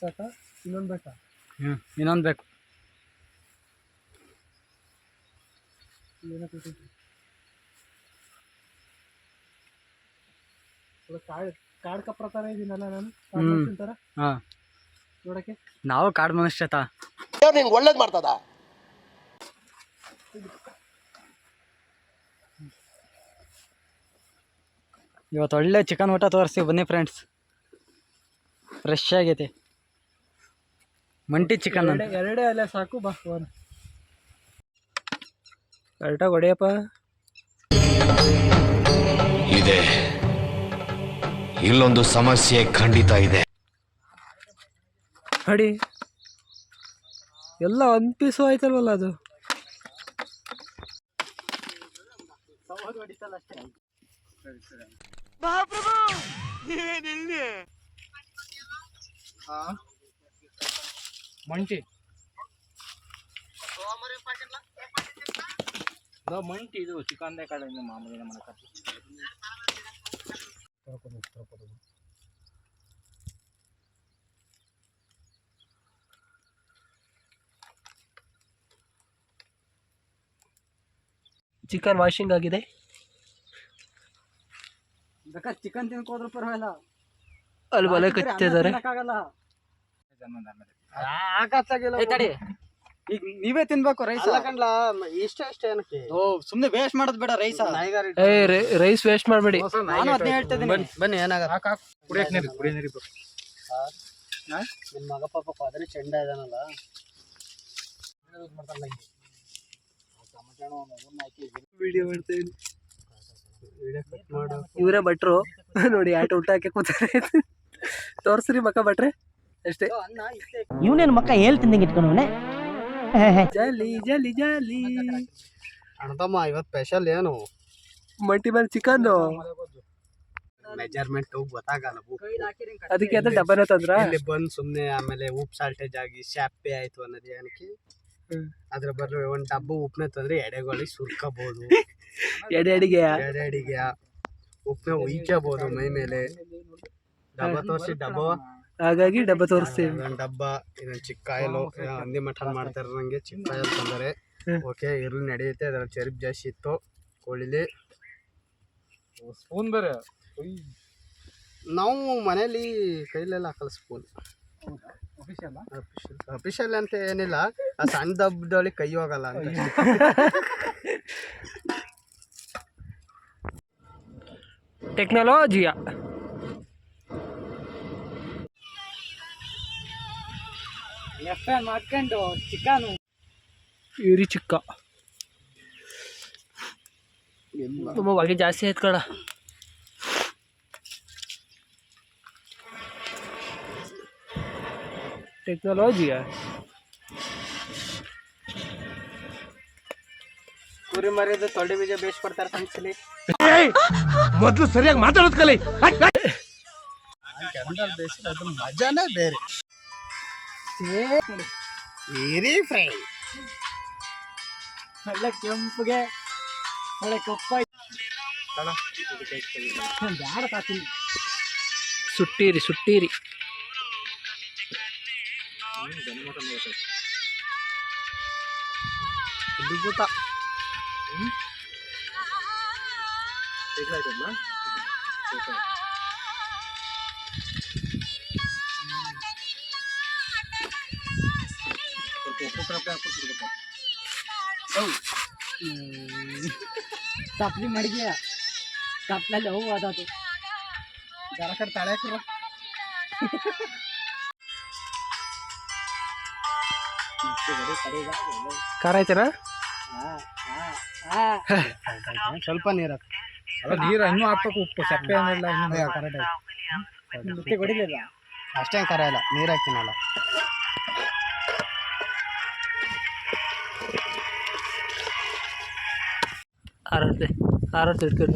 ಸಾಕ ಇನ್ನೊಂದು ಬೇಕಾ? ಹ್ಞೂ ಇನ್ನೊಂದು ಬೇಕು. ಕೊಟ್ಟಿದ್ದು ಕಾಡ್ ಕಾಡ್ಕ ಪ್ರಕಾರ ಇದೀನಲ್ಲ ನಾನು? ಹ್ಮ್. ತಿಂತಾರ ಹಾಂ. ನೋಡಕ್ಕೆ? ನಾವು ಕಾಡು ಮನುಷ್ಯ ತಾ. ನಿಂಗೆ ಒಳ್ಳೇದು ಮಾಡ್ತದ? ಇವತ್ತು ಒಳ್ಳೆ ಚಿಕನ್ ಊಟ ತೋರಿಸ್ತೀವಿ ಬನ್ನಿ ಫ್ರೆಂಡ್ಸ್ ಫ್ರೆಶ್ ಆಗೈತೆ. ಮಂಟಿ ಚಿಕನ್ ಅಂತ. ಎರಡೇ ಅಲ್ಲ ಸಾಕು ಬಾ ಫೋನ್ ಕರೆಕ್ಟಾಗಿ ಹೊಡೆಯಪ್ಪ? ಇದೆ. ಇಲ್ಲೊಂದು ಸಮಸ್ಯೆ ಖಂಡಿತ ಇದೆ. ಅಡಿ ಎಲ್ಲ ಒಂದು ಪೀಸು ಆಯ್ತಲ್ವಲ್ಲ ಅದು? ಮಂಟಿ. ಮಂಟಿ ಇದು ಚಿಕನ್ದೇ ಕಡೆಯಿಂದ ಮಾಮೂಲಿ ಮಾಡಕ ಚಿಕನ್ ವಾಷಿಂಗ್ ಆಗಿದೆ. ಬೇಕಾದ್ರೆ ಚಿಕನ್ ತಿನ್ಕೋದ್ರು ಪರವಾಗಿಲ್ಲ. ಅಲ್ಲಿ ಬಲೆ ಕಚ್ತಿದ್ದಾರೆ ತಡಿ. ಈಗ ನೀವೇ ತಿನ್ಬೇಕು ರೈಸ್. ಇಷ್ಟ ಇಷ್ಟ ಏನಕ್ಕೆ? ಓ ಸುಮ್ನೆ ವೇಸ್ಟ್ ಮಾಡೋದ್ ಬೇಡ ರೈಸ್. ಏ ರೈಸ್ ವೇಸ್ಟ್ ಮಾಡಬೇಡಿ. ನಾನು ಅದನ್ನೇ ಹೇಳ್ತಾ ಇದ್ದೀನಿ. ಬನ್ನಿ ಏನಾಗಲ್ಲ ಕುಡಿಯಕ್ ನೀರು ಕುಡಿಯ ನೀರು ನಿಮ್ಮ ಮಗ ಪಾಪ ಅದ್ರ ಚೆಂಡ ಇದಾನಲ್ಲ. ವಿಡಿಯೋ ಮಾಡ್ತಾ ಇವರೇ ಭಟ್ರು. ನೋಡಿ ಆಟ ಊಟ ಹಾಕಿ ಕೂತಾರೆ. ತೋರ್ಸ್ರಿ ಮಕ್ಕ ಭಟ್ರೆ. ಅಷ್ಟೇ. ಇವನೇನು ಮಕ್ಕ ಹೇಳ್ತಿದ್ದಂಗೆ ಇಟ್ಕೊಂಡವನೆ ಜಲಿ ಜಲಿ ಜಲಿ. ಅಣ್ಣತಮ್ಮ ಇವತ್ತು ಸ್ಪೆಷಲ್ ಏನು? ಮಲ್ಟಿಬಲ್ ಮೇಲೆ ಚಿಕನ್ ಮೆಜರ್ಮೆಂಟ್ ಗೊತ್ತಾಗಲ್ಲ ಅದಕ್ಕೆ ಅಂತ ಡಬ್ಬನ ತಂದ್ರ? ಇಲ್ಲಿ ಬಂದ್ ಸುಮ್ನೆ ಆಮೇಲೆ ಉಪ್ಪು ಸಾಲ್ಟೇಜ್ ಆಗಿ ಶಾಪೆ ಆಯ್ತು ಅನ್ನೋದು ಏನಕ್ಕೆ. ಅದ್ರ ಬದಲು ಒಂದು ಡಬ್ಬ ಉಪ್ಪನೆ ತಂದ್ರೆ ಎಡೆಗಳಿಗೆ ಸುರ್ಕಬಹುದು ಎಡೆ ಅಡಿಗೆ ಎಡೆ ಅಡಿಗೆ ಉಪ್ಪನೆ ಉಯ್ಕಬಹುದು ಮೈ ಮೇಲೆ. ಡಬ್ಬ ತೋರಿಸಿ ಡಬ್ಬ. ಹಾಗಾಗಿ ಡಬ್ಬ ತೋರಿಸ್ತೀವಿ. ನನ್ನ ಡಬ್ಬ ಇದೊಂದು ಚಿಕ್ಕ ಕಾಯಲು ಹಂದಿ ಮಟನ್ ಮಾಡ್ತಾರೆ ನನಗೆ ಚಿಕ್ಕ ಕಾಯಲ್ ತಂದರೆ. ಓಕೆ ಇರ್ಲಿ ನಡೆಯುತ್ತೆ ಅದರ ಚರಿಪ್ ಜಾಸ್ತಿ ಇತ್ತು. ಕೋಳಿಲಿ. ಸ್ಪೂನ್ ಬೇರೆ? ನಾವು ಮನೇಲಿ ಕೈಲೆಲ್ಲ ಹಾಕಲ್ಲ ಸ್ಪೂನ್ ಅಫಿಷಿಯಲ್ ಅಫಿಷಿಯಲ್ ಅಂತ ಏನಿಲ್ಲ. ಆ ಸಣ್ಣ ದಬ್ಬದಲ್ಲಿ ಕೈ ಹೋಗಲ್ಲ ಅಂತ. ಟೆಕ್ನಾಲಜಿಯ ಎಫ್ ಮಾಡ್ಕೊಂಡು ಚಿಕನ್. ಇರಿ ಚಿಕ್ಕ. ತುಂಬ ಹೊಗೆ ಜಾಸ್ತಿ ಆಯ್ತು ಕಡ ಟೆಕ್ನಾಲಜಿಯ ಕುರಿ ಮರಿದು ತೊಡೆ ಬೀಜ ಬೇಸ್ ಕೊಡ್ತಾರೆ ಕನ್ಸಲಿ ಮೊದಲು ಸರಿಯಾಗಿ ಮಾತಾಡೋದು ಕಲಿ. ಮಜಾನೇ ಬೇರೆ. ವೆರಿ ಫ್ರೈ ಒಳ್ಳೆ ಕೆಂಪಗೆ ಒಳ್ಳೆ ಕಪ್ಪ ಬೇಡ ತಾತೀನಿ ಸುಟ್ಟೀರಿ ಸುಟ್ಟೀರಿ. ಅದ್ಭುತ. ತಪ್ಪಲಿ ಮಡಿಗೆ ತಪ್ಪಲಲ್ಲಿ ಅವು ಅದಾತು ಜರ ಕಡೆ ತಳೆ ಹಾಕ್ರ ಖಾರ ಐತೆನಾ ಸ್ವಲ್ಪ ನೀರು ನೀರು ಇನ್ನೂ ಹಾಕ್ಬೇಕು ಉಪ್ಪು ಸಪ್ಪೆ ಏನಿಲ್ಲ ಇನ್ನೂ ಕರೆಕ್ಟ್ ಹೊಡಿಲಿಲ್ಲ. ಅಷ್ಟೇ ಖರ ಇಲ್ಲ. ನೀರು ಹಾಕಿನಲ್ಲ आर आर से आर आर से कर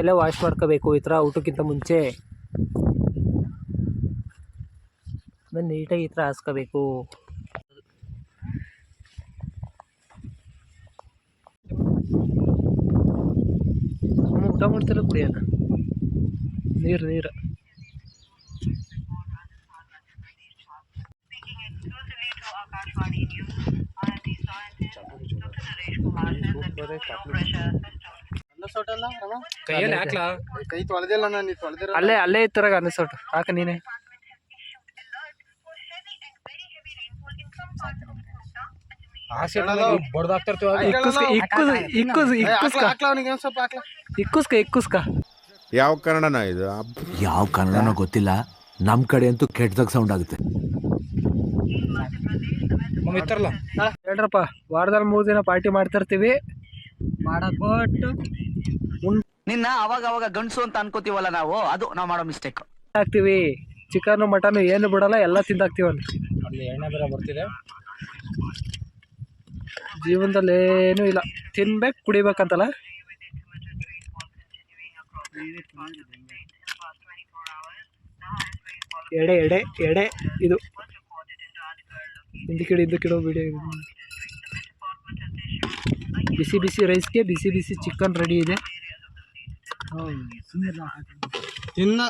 ಎಲ್ಲ ವಾಶ್ ಮಾಡ್ಕೋಬೇಕು ಈ ಥರ ಊಟಕ್ಕಿಂತ ಮುಂಚೆ. ನೀಟಾಗಿ ಈ ಥರ ಹಾಸ್ಕೋಬೇಕು. ಊಟ ಮಾಡ್ತಿಲ್ಲ ಕುಡಿಯೋಣ? ನೀರು ನೀರು ಕೈಯಲ್ಲಿ ಹಾಕ್ಲಾ ಕೈ ತೊಳೆದಿಲ್ಲ ನಾನು ತೊಳೆದಿರೋ ಅಲ್ಲೇ ಅಲ್ಲೇ ಇತ್ತರಾಗ ಅನ್ನಿಸೋಟು ಹಾಕ ನೀನೆ ಆಸೆ ಬಡ್ದಾಗ್ತಿರ್ತೀವಿ ಇಕ್ಕುಸ್ಕ ಇಕ್ಕುಸ್ ಇಕ್ಕುಸ್ ಇಕ್ಕುಸ್ಕ ಹಾಕ್ಲ ಅವನಿಗೆ ಒಂದು ಸ್ವಲ್ಪ ಹಾಕ್ಲ ಇಕ್ಕುಸ್ಕ ಇಕ್ಕುಸ್ಕ ಯಾವ ಕನ್ನಡನ ಇದು? ಯಾವ ಕನ್ನಡನೋ ಗೊತ್ತಿಲ್ಲ. ನಮ್ಮ ಕಡೆ ಅಂತೂ ಕೆಟ್ಟದಾಗ ಸೌಂಡ್ ಆಗುತ್ತೆ. ಇತ್ತಾರಲ್ಲ ಹೇಳ್ರಪ್ಪ. ವಾರದಲ್ಲಿ ಮೂರು ದಿನ ಪಾರ್ಟಿ ಮಾಡ್ತಿರ್ತೀವಿ. ಉಂಡ್ ನಿನ್ನ ಅವಾಗ ಅವಾಗ ಗಂಡಸು ಅಂತ ಅನ್ಕೋತೀವಲ್ಲ ನಾವು? ಅದು ನಾವು ಮಾಡೋ ಮಿಸ್ಟೇಕ್ ಹಾಕ್ತೀವಿ ಚಿಕನ್ ಮಟನ್ ಏನು ಬಿಡಲ್ಲ ಎಲ್ಲ ತಿಂದಾಕ್ತಿವಿ ಅಲ್ಲಿ ಎಣ್ಣೆ ಬೇರೆ ಬರ್ತಿದೆ. ಜೀವನದಲ್ಲಿ ಏನೂ ಇಲ್ಲ. ತಿನ್ಬೇಕು ಕುಡಿಬೇಕಂತಲ್ಲ. ಎಡೆ ಎಡೆ ಎಡೆ ಇದು ಹಿಂದಕ್ಕಿಡು ಕೇಳೋ ವಿಡಿಯೋ ಬಿಸಿ ಬಿಸಿ ರೈಸ್ಗೆ ಬಿಸಿ ಬಿಸಿ ಚಿಕನ್ ರೆಡಿ ಇದೆ ತಿನ್ನ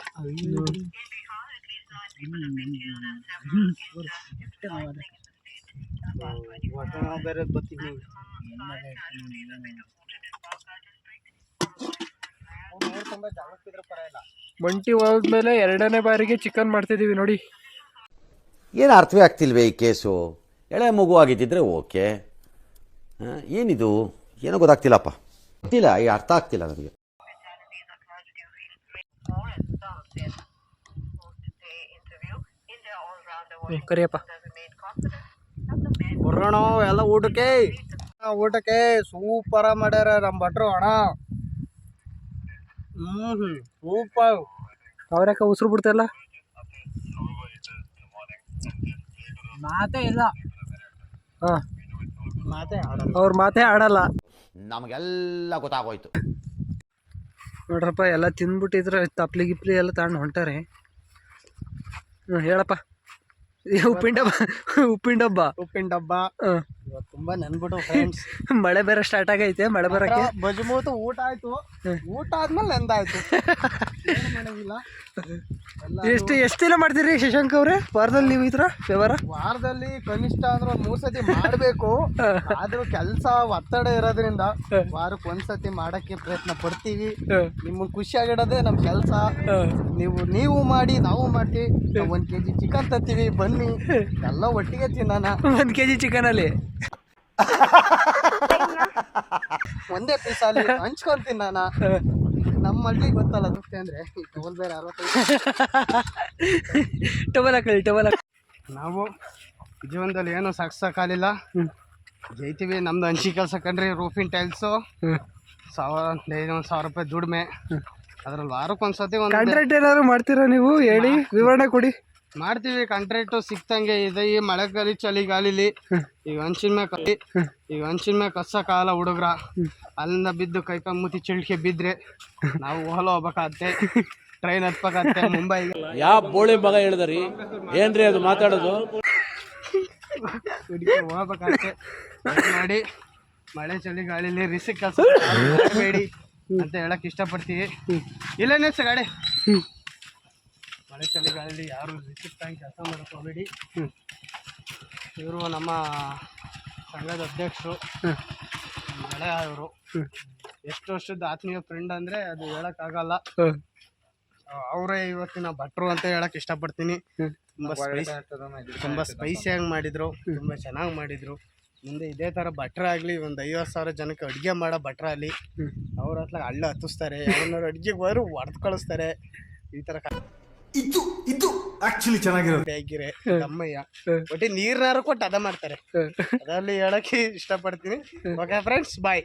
ಬೇರೆ ಬತ್ತೀನಿ ಮಂಟಿ ಹೋದ್ಮೇಲೆ ಎರಡನೇ ಬಾರಿಗೆ ಚಿಕನ್ ಮಾಡ್ತಿದ್ದೀವಿ ನೋಡಿ. ಏನು ಅರ್ಥವೇ ಆಗ್ತಿಲ್ವೇ ಈ ಕೇಸು? ಎಳೆ ಮಗು ಆಗಿದ್ದಿದ್ರೆ ಓಕೆ. ಏನಿದು? ಏನೋ ಗೊತ್ತಾಗ್ತಿಲ್ಲಪ್ಪ. ಗೊತ್ತಿಲ್ಲ ಈ ಅರ್ಥ ಆಗ್ತಿಲ್ಲ ನನಗೆ. ಕರಿಯಪ್ಪ. ಬರೋಣ ಎಲ್ಲ ಊಟಕ್ಕೆ? ಊಟಕ್ಕೆ ಸೂಪರ ಮಾಡ್ಯಾರ ನಮ್ಮ ಭಟ್ರು ಅಣ್ಣ. ಸೂಪರ್. ಅವ್ರ್ಯಾಕ ಉಸಿರು ಬಿಡ್ತಾರಲ್ಲ ಮಾತೇ ಇಲ್ಲ. ಹಾಂ. ಮಾತೆ ಆಡಲ್ಲ. ಅವ್ರ ಮಾತೇ ಆಡಲ್ಲ. ನಮಗೆಲ್ಲ ಗೊತ್ತಾಗೋಯ್ತು. ನೋಡ್ರಪ್ಪ ಎಲ್ಲ ತಿಂದ್ಬಿಟ್ಟಿದ್ರೆ ತಪ್ಲಿ ಗಿಪ್ಲಿ ಎಲ್ಲ ತಗೊಂಡು ಹೊಂಟಾರೆ. ಹ್ಞೂ ಹೇಳಪ್ಪ. ಉಪ್ಪಿನ ಡಬ್ಬ ಉಪ್ಪಿನ ಡಬ್ಬ. ಉಪ್ಪಿನ ಡಬ್ಬ. ಹ್ಮ್. ತುಂಬಾ ನೆನ್ಬಿಟ್ಟು ಫ್ರೆಂಡ್ಸ್ ಮಳೆ ಬೇರೆ ಸ್ಟಾರ್ಟ್ ಆಗೈತೆ ಮಳೆ ಬರಕ್ಕೆ. ಬಜಮೂತು ಊಟ ಆಯ್ತು. ಊಟ ಆದ್ಮೇಲೆ ನೆಂದಾಯ್ತು. ಎಷ್ಟು ಎಷ್ಟು ದಿನ ಮಾಡ್ತೀರಿ ಶಶಾಂಕ್ ಅವ್ರೆ? ವಾರದಲ್ಲಿ ನೀವು ಇದ್ರ ಫೇವರ್ ವ್ಯವಹಾರ? ವಾರದಲ್ಲಿ ಕನಿಷ್ಠ ಅಂದ್ರೆ ಒಂದ್ ಮೂರ್ ಸತಿ ಮಾಡ್ಬೇಕು. ಆದ್ರೂ ಕೆಲಸ ಒತ್ತಡ ಇರೋದ್ರಿಂದ ವಾರಕ್ಕೆ ಒಂದ್ಸತಿ ಮಾಡಕ್ಕೆ ಪ್ರಯತ್ನ ಪಡ್ತೀವಿ. ನಿಮ್ಮನ್ನ ಖುಷಿಯಾಗಿಡೋದೇ ನಮ್ ಕೆಲಸ. ನೀವು ನೀವು ಮಾಡಿ ನಾವು ಮಾಡ್ತೀವಿ. ನಾವ್ ಒಂದ್ ಕೆಜಿ ಚಿಕನ್ ತತ್ತೀವಿ ಬನ್ನಿ. ಎಲ್ಲ ಒಟ್ಟಿಗೆ ತಿನ್ನೋಣ. ಒಂದ್ ಕೆಜಿ ಚಿಕನ್ ಚಿಕನಲ್ಲಿ ಒಂದೇ ಪೀಸ್ ಅಲ್ಲಿ ಹಂಚ್ಕೊಂತೀನಿ ನಾನು. ನಮ್ಮ ಹಳ್ಳಿ ಗೊತ್ತಲ್ಲ ದುಡ್ಡು ಅಂದ್ರೆ ಟೋಲ್ ಬೇರೆ ಅರವತ್ತೈದು. ಟಬಲ್ ಟವಲ್ ಹಾಕಿ. ನಾವು ಜೀವನದಲ್ಲಿ ಏನು ಸಾಕ್ಸಕ್ಕಾಗಲಿಲ್ಲ ಜೈತೀವಿ ನಮ್ದು ಹಂಚಿ ಕೆಲಸ ಕಂಡ್ರಿ ರೂಫಿನ್ ಟೈಲ್ಸು ಸಾವಿರ ಒಂದು ಸಾವಿರ ರೂಪಾಯಿ ದುಡಿಮೆ. ಅದ್ರಲ್ಲಿ ವಾರಕ್ಕೆ ಒಂದ್ಸತಿ ಒಂದು ಕಾಂಟ್ರಾಕ್ಟ್ ಏನಾದ್ರು ಮಾಡ್ತೀರಾ ನೀವು? ಹೇಳಿ ವಿವರಣೆ ಕೊಡಿ. ಮಾಡ್ತೀವಿ ಕಾಂಟ್ರಾಕ್ಟ್ ಸಿಕ್ತಂಗೆ ಇದೆ ಈ ಮಳೆಗಾಲಿ ಚಳಿಗಾಲಿಲಿ ಈಗ ಹಂಚಿನ ಮೇಲೆ ಕಲಿ ಈಗ ಹಂಚಿನ ಕಸ ಕಾಲ ಹುಡುಗ್ರ. ಅಲ್ಲಿಂದ ಬಿದ್ದು ಕೈ ಕಮ್ಮಿ ಮುತಿ ಚಿಳ್ಕೆ ಬಿದ್ರೆ ನಾವು ಹೊಲ ಹೋಗ್ಬೇಕಾಗತ್ತೆ. ಟ್ರೈನ್ ಹತ್ಬೇಕಾಗತ್ತೆ ಮುಂಬೈಗೆ ಯಾವ ಬೋಳಿ ಮಗ ಹೇಳಿದ್ರಿ? ಏನ್ರಿ ಅದು ಮಾತಾಡೋದು? ಹೋಗ್ಬೇಕಾಗತ್ತೆ. ಮಾಡಿ. ಮಳೆ ಚಳಿಗಾಲಿಲಿ ರಿಸಿಕ್ ಕೆಲಸ ಬೇಡಿ ಅಂತ ಹೇಳಕ್ ಇಷ್ಟಪಡ್ತೀವಿ. ಇಲ್ಲೇನೇ ಸ ಗಾಡಿ. ಮಳೆ ಯಾರು ರಿಸಿಪ್ಟ್ ಆಗಿ ಕೆಲಸ ಮಾಡೋಕ್ಕೆ ಹೋಗ್ಬೇಡಿ. ಇವರು ನಮ್ಮ ಸಂಘದ ಅಧ್ಯಕ್ಷರು. ಮಳೆ ಅವರು ಎಷ್ಟು ವರ್ಷದ ಆತ್ಮೀಯ ಫ್ರೆಂಡ್ ಅಂದರೆ ಅದು ಹೇಳೋಕ್ಕಾಗಲ್ಲ. ಅವರೇ ಇವತ್ತಿನ ಭಟ್ರು ಅಂತ ಹೇಳಕ್ ಇಷ್ಟಪಡ್ತೀನಿ. ತುಂಬಾ ಸ್ಪೈಸಿ ತುಂಬಾ ಸ್ಪೈಸಿಯಾಗಿ ಮಾಡಿದ್ರು. ತುಂಬಾ ಚೆನ್ನಾಗಿ ಮಾಡಿದ್ರು. ಮುಂದೆ ಇದೇ ತರ ಭಟ್ರ ಆಗ್ಲಿ ಒಂದ್ ಐವತ್ತು ಸಾವಿರ ಜನಕ್ಕೆ ಅಡುಗೆ ಮಾಡೋ ಭಟ್ರ ಅಲ್ಲಿ ಅವ್ರ ಹತ್ರ ಹಳ್ಳ ಹತ್ತಿಸ್ತಾರೆ. ಅವ್ರನ್ನ ಅಡುಗೆಗೆ ಹೋದ್ರು ಹೊಡೆದು ಕಳಿಸ್ತಾರೆ. ಈ ತರ ಇದು ಇದು ಆಕ್ಚುಲಿ ಚೆನ್ನಾಗಿರೋದು ಹೇಗಿರೆ ಅಮ್ಮಯ್ಯ ಒಟ್ಟಿ ನೀರ್ನಾರು ಕೊಟ್ಟು ಅದ ಮಾಡ್ತಾರೆ. ಅದರಲ್ಲಿ ಹೇಳಕ್ಕೆ ಇಷ್ಟಪಡ್ತೀನಿ. Okay friends bye